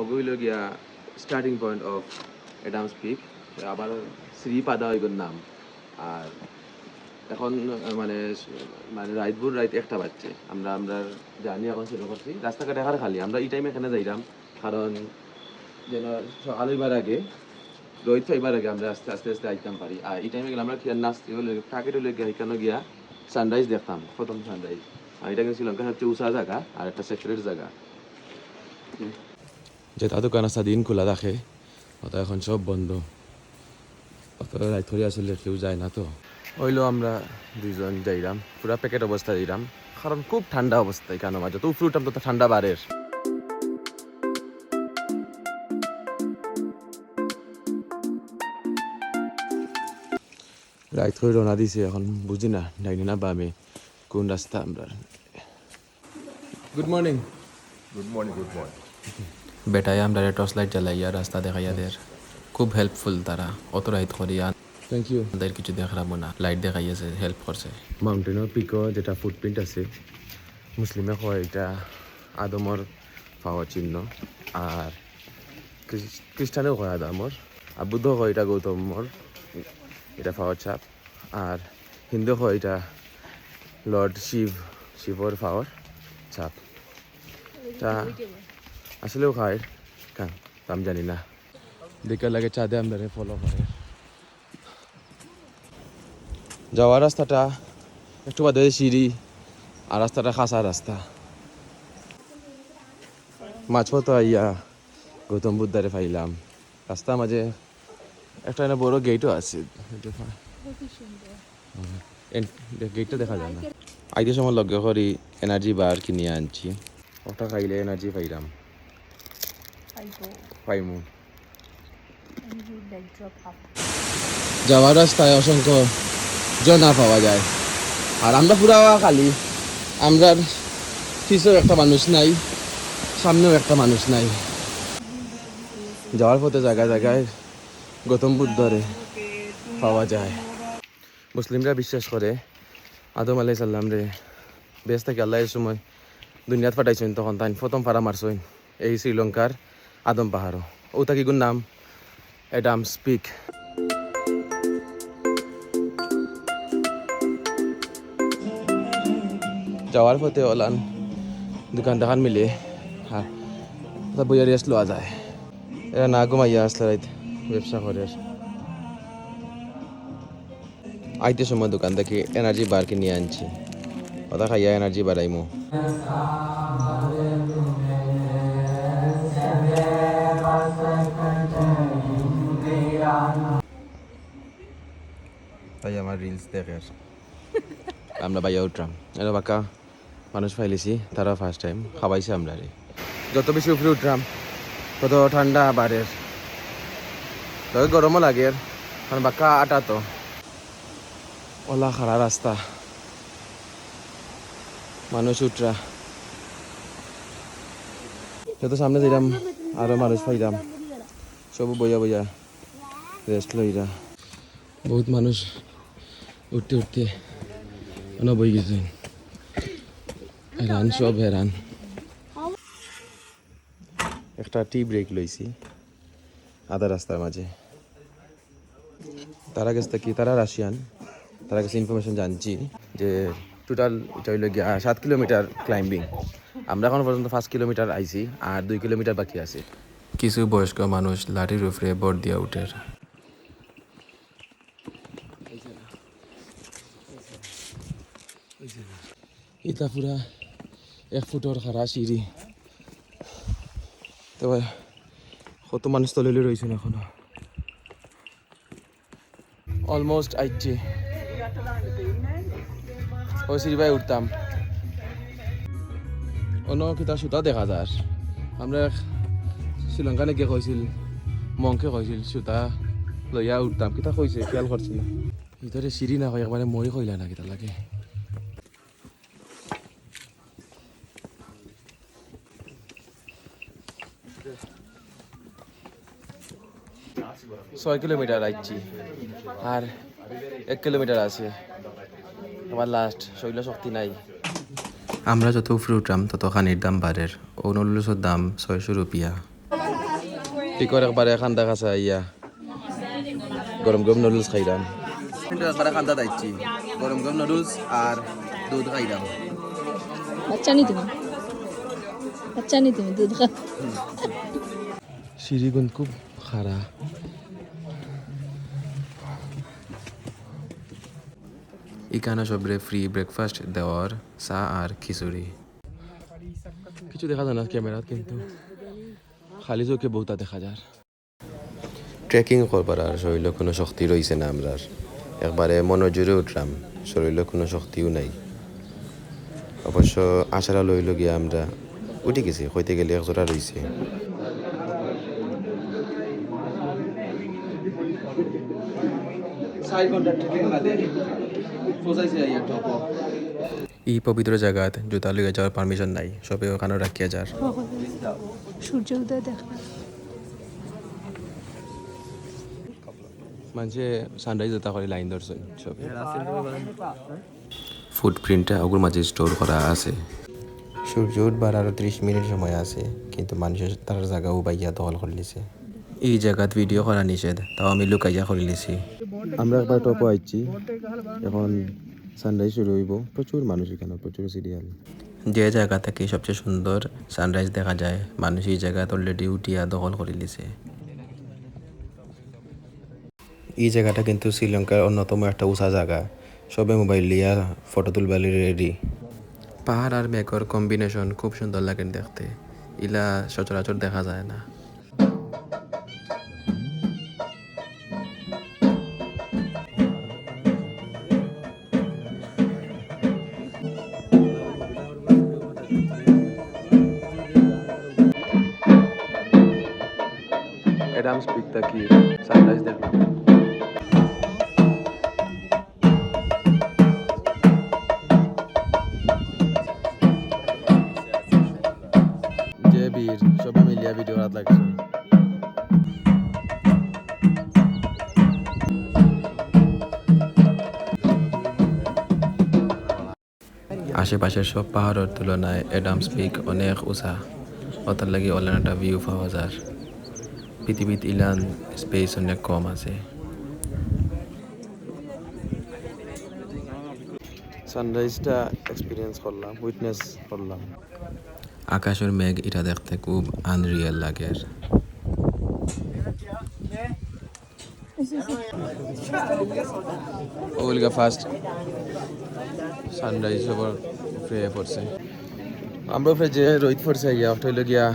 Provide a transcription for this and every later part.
ওগুলো গিয়া starting point of Adam's peak আবার শ্রীপাদা ওইগুলোর নাম। আর এখন মানে মানে রাইতপুর রাইত একটা বাজছে। আমরা আমরা জানি এখন শুরু করছি। রাস্তাঘাট এখানে খালি। আমরা এই টাইমে এখানে যাইলাম। কারণ যেন সকাল হইবার আগে, রোহিত ফাইবার আগে আমরা আস্তে আস্তে আস্তে আইতাম পারি। আর এই টাইমে গেলে আমরা খেয়াল নাচতে হলে প্যাকেট হলে এখানে গিয়া সানরাইজ দেখতাম, প্রথম সানরাইজ আর এটা কিন্তু শ্রীলঙ্কার সবচেয়ে উঁচা জায়গা আর একটা সেক্রেট জায়গা। যেটা দোকান আছে দিন খোলা রাখে অত এখন সব বন্ধ অত রাত ধরে আসলে কেউ যায় না তো হইল আমরা দুইজন যাইলাম পুরা প্যাকেট অবস্থা দিলাম কারণ খুব ঠান্ডা অবস্থা এখানে মাঝে তো ফ্রুটাম তো ঠান্ডা বাড়ের রাইত করে রওনা দিছে এখন বুঝি না ডাইনি না বামে কোন রাস্তা আমরা good morning good morning good morning বেটায় আমরা টর্চ লাইট জ্বালাইয়া রাস্তা দেখাইয়া দের খুব হেল্পফুল তারা অত রাইত করিয়া থ্যাংক ইউ আমাদের কিছু দেখাবো না লাইট দেখাইয়াছে হেল্প করছে মাউন্টেনের পিকও যেটা ফুটপ্রিন্ট আছে মুসলিমে কয় এটা আদমর পাওয়ার চিহ্ন আর খ্রিস- খ্রিস্টানেও কয় আদমর আর বুদ্ধ কয় এটা গৌতমর এটা পাওয়ার ছাপ আর হিন্দু কয় এটা লর্ড শিব শিবর পাওয়ার ছাপ তা আসলেও খায়। কান? আমি জানি না। দেখে লাগে চাঁদে আমরা ফলো করে যাওয়ার রাস্তাটা একটু বাদে সিঁড়ি, আর রাস্তাটা খাসা রাস্তা। মাঝপথ আইয়া গৌতম বুদ্ধারে পাইলাম। রাস্তার মাঝে একটা এনে বড় গেটও আছে। গেটটা দেখা যায় না। আইতে সময় লক্ষ্য করি এনার্জি বার কিনে আনছি। ওটা খাইলে এনার্জি পাইলাম। পাইমু যাওয়ার রাস্তায় অসংখ্য জনা পাওয়া যায়। আর আমরা পুরা খালি। আমরা পিছেও একটা মানুষ নাই, সামনেও একটা মানুষ নাই। যাওয়ার পথে জায়গায় জায়গায় গৌতম বুদ্ধরে পাওয়া যায়। মুসলিমরা বিশ্বাস করে, আদম আলাই সাল্লাম রে বেশ থেকে আল্লাহের সময় দুনিয়াত পাঠাইছেন, তখন তাই প্রথম পাড়া মারছেন এই শ্রীলঙ্কার আদম পাহাড়ও ও তাকি গুণ নাম এডাম স্পিক। যাওয়ার পথে ওলান দোকান দোকান মিলে আর ওটা বইয়া রেস্ট লওয়া যায় এরা না ঘুমাইয়া আসলে রাইত ব্যবসা করে আইতে সময় দোকান থেকে এনার্জি বার কিনে আনছি। ওটা খাইয়া এনার্জি বাড়াইমু তাই আমার রিলস দেখে আমরা বাইয়া উঠলাম এরা বাঁকা মানুষ ফাইলেছি তারা ফার্স্ট টাইম খাওয়াইছে আমরা রে যত বেশি উপরে উঠলাম তত ঠান্ডা বাড়ের তবে গরমও লাগে কারণ বাঁকা আটা তো ওলা খারা রাস্তা মানুষ উঠরা যত সামনে দিলাম আরও মানুষ পাইলাম সব বইয়া বইয়া রেস্ট লইরা। বহুত মানুষ উঠতে উঠতে অন বই গেছে। হেরান সব হেরান। একটা টি ব্রেক লইছি আধা রাস্তার মাঝে। তারা কাছে কি তারা রাশিয়ান তারা কাছে ইনফরমেশন জানছি যে টোটাল এটা হইল গিয়া সাত কিলোমিটার ক্লাইম্বিং আমরা এখন পর্যন্ত পাঁচ কিলোমিটার আইছি আর দুই কিলোমিটার বাকি আছে। কিছু বয়স্ক মানুষ লাঠির উপরে বর দিয়া উঠের এটা পুরা এক ফুটর খারা সিঁড়ি তবে কত মানুষ তলে রয়েছেন এখনও অলমোস্ট আইছে ও সিঁড়ি ভাই, উঠতাম। অন্য কিতা সুতা দেখা যায় আমরা শ্রীলঙ্কা নাকি কইছিল? মংকে কইছিল, সুতা লইয়া উঠতাম। কিতা কইছে? খেয়াল করছি না। ভিতরে সিঁড়ি না হয় একবারে মই কইলা না কিতা লাগে। ছয় কিলোমিটার আইছি আর এক কিলোমিটার আছে। আমার লাস্ট শৈল শক্তি নাই। আমরা যত উপরে উঠলাম তত খানির দাম বাড়ের ও নলুসের দাম ছয়শো রুপিয়া। পিকর একবারে খান্দা খাসা ইয়া গরম গরম নুডলস খাইলাম একবারে খান্দা দাইছি গরম গরম নুডলস আর দুধ খাইলাম বাচ্চা নি তুমি বাচ্চা নি তুমি দুধ খা সিঁড়িগুন খুব খারা ইকানা সবরে ফ্রি ব্রেকফাস্ট দেওয়ার চা আর খিচুড়ি কিছু দেখা যায় না ক্যামেরাত কিন্তু খালি চোখে বহুতা দেখা যায় ট্রেকিং করবার আর শরীরে কোনো শক্তি রয়েছে না আমরার। একবারে মনোজোরে উঠলাম শরীরে কোনো শক্তিও নাই। অবশ্য আশারা লইল গিয়া আমরা উঠে গেছি হইতে গেলে একজোড়া রয়েছে চার ঘণ্টা ট্রেকিং বাদে পৌঁছাইছে টপ এই পবিত্র জায়গাত জুতা লইয়া যাওয়ার পারমিশন নাই সবে ওখানে রাখিয়া যার। সূর্য উদয় দেখা। মানুষে সানরাইজ ওটা করে লাইন ধরছেন সবে। ফুটপ্রিন্টটা ওগুর মাঝে স্টোর করা আছে। সূর্য উঠবার আরও ত্রিশ মিনিট সময় আছে কিন্তু মানুষের তার জায়গাও বাইয়া দখল করে লিছে এই জায়গাত ভিডিও করা নিষেধ তাও আমি লুকাইয়া করে লিছি আমরা একবার টপও আইছি এখন সানরাইজ শুরু হইব। প্রচুর মানুষ এখানে প্রচুর সিরিয়াল যে জায়গা থেকে সবচেয়ে সুন্দর সানরাইজ দেখা যায় মানুষ এই জায়গাত অলরেডি উঠিয়া দখল করে লিছে এই জায়গাটা কিন্তু শ্রীলঙ্কার অন্যতম একটা উঁচা জায়গা। সবে মোবাইল লিয়া ফটো তুলবার রেডি পাহাড় আর মেঘর কম্বিনেশন খুব সুন্দর লাগে দেখতে। ইলা সচরাচর দেখা যায় না। অ্যাডামস পিক তাকি সানরাইজ দেখলাম যে বীর সবে মিলিয়া ভিডিও রাত লাগছে। আশেপাশের সব পাহাড়ের তুলনায় অ্যাডামস পিক অনেক উঁচা। ওটার লাগে অনলাইন একটা ভিউ পাওয়া যায়। পৃথিবীত ইলান স্পেস অনেক কম আছে। সানরাইজটা এক্সপিরিয়েন্স করলাম উইটনেস করলাম। আকাশের মেঘ এটা দেখতে খুব আনরিয়েল লাগে। ওগুলিকা ফার্স্ট সানরাইজ ওপর ফ্রে পড়ছে। আমরা ফ্রে যে রোহিত পড়ছে ইয়া ওটা হইল গিয়া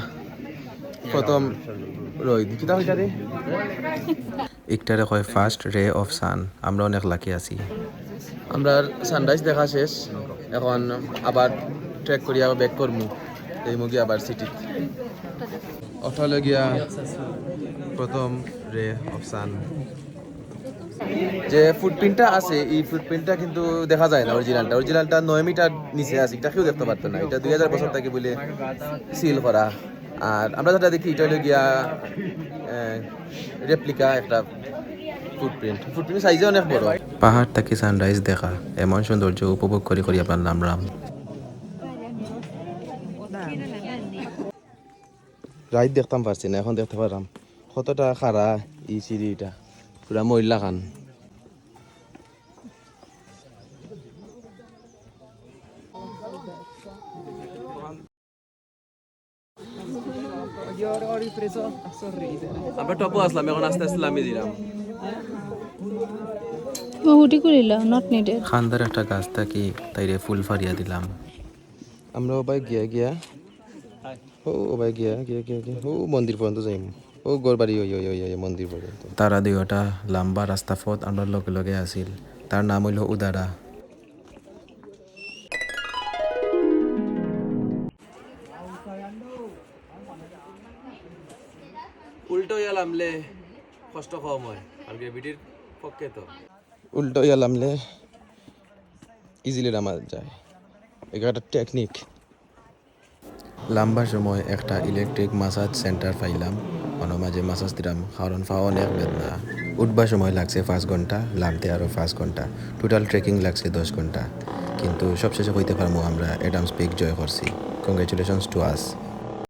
প্রথম রোহিত কিতা হইতা রে একটারে কয় ফার্স্ট রে অফ সান আমরা অনেক লাকি আছি। আমরা সানরাইজ দেখা শেষ। এখন আবার ট্রেক করি আবার ব্যাক করমু। এই মুগি আবার সিটি ওটা গিয়া প্রথম রে অফ সান যে ফুটপ্রিন্টটা আছে এই ফুটপ্রিন্টটা কিন্তু দেখা যায় না অরিজিনালটা অরিজিনালটা নয় মিটার নিচে আছে এটা কেউ দেখতে পারতো না। এটা দুই হাজার বছর থেকে বলে সিল করা। আর আমরা যেটা দেখি এটা হলো গিয়া রেপ্লিকা একটা ফুটপ্রিন্ট ফুটপ্রিন্ট সাইজে অনেক বড়। পাহাড় থেকে সানরাইজ দেখা। এমন সৌন্দর্য উপভোগ করি করি আপনার নাম রাম। রাইড দেখতাম পারছি না এখন দেখতে পারলাম। কতটা খারা ই সিঁড়িটা। পুরা মহিলা খান। আমরা টপও আসলাম এখন আস্তে আস্তে নামিয়ে দিলাম। হুটি করিলা নট নিডেড খান্দার একটা গাছ থাকি তাইরে ফুল ফারিয়া দিলাম। আমরা ওবাই গিয়া গিয়া ও ওবাই গিয়া গিয়া গিয়া গিয়া ও মন্দির পর্যন্ত যাইম। ও গোরবাড়ি ওই ওই ওই ওই মন্দির পর্যন্ত। তারা দুইটা লম্বা রাস্তা পথ আমরা লগে লগে আছিল। তার নাম হইল উদারা। উল্টো ইয়ালামলে কষ্ট কম হয় আর গ্রেভিটির পক্ষে তো। উল্টো ইয়ালামলে ইজিলি নামা যায়। এটা একটা টেকনিক লম্বা সময় একটা ইলেকট্রিক মাসাজ সেন্টার পাইলাম। মনে মাঝে মাসাজ দিলাম কারণ পাওয়া অনেক বেদনা। উঠবার সময় লাগছে পাঁচ ঘণ্টা নামতে আরও পাঁচ ঘণ্টা। টোটাল ট্রেকিং লাগছে দশ ঘণ্টা। কিন্তু সবশেষে হইতে পারব আমরা অ্যাডামস পিক জয় করছি। Congratulations to us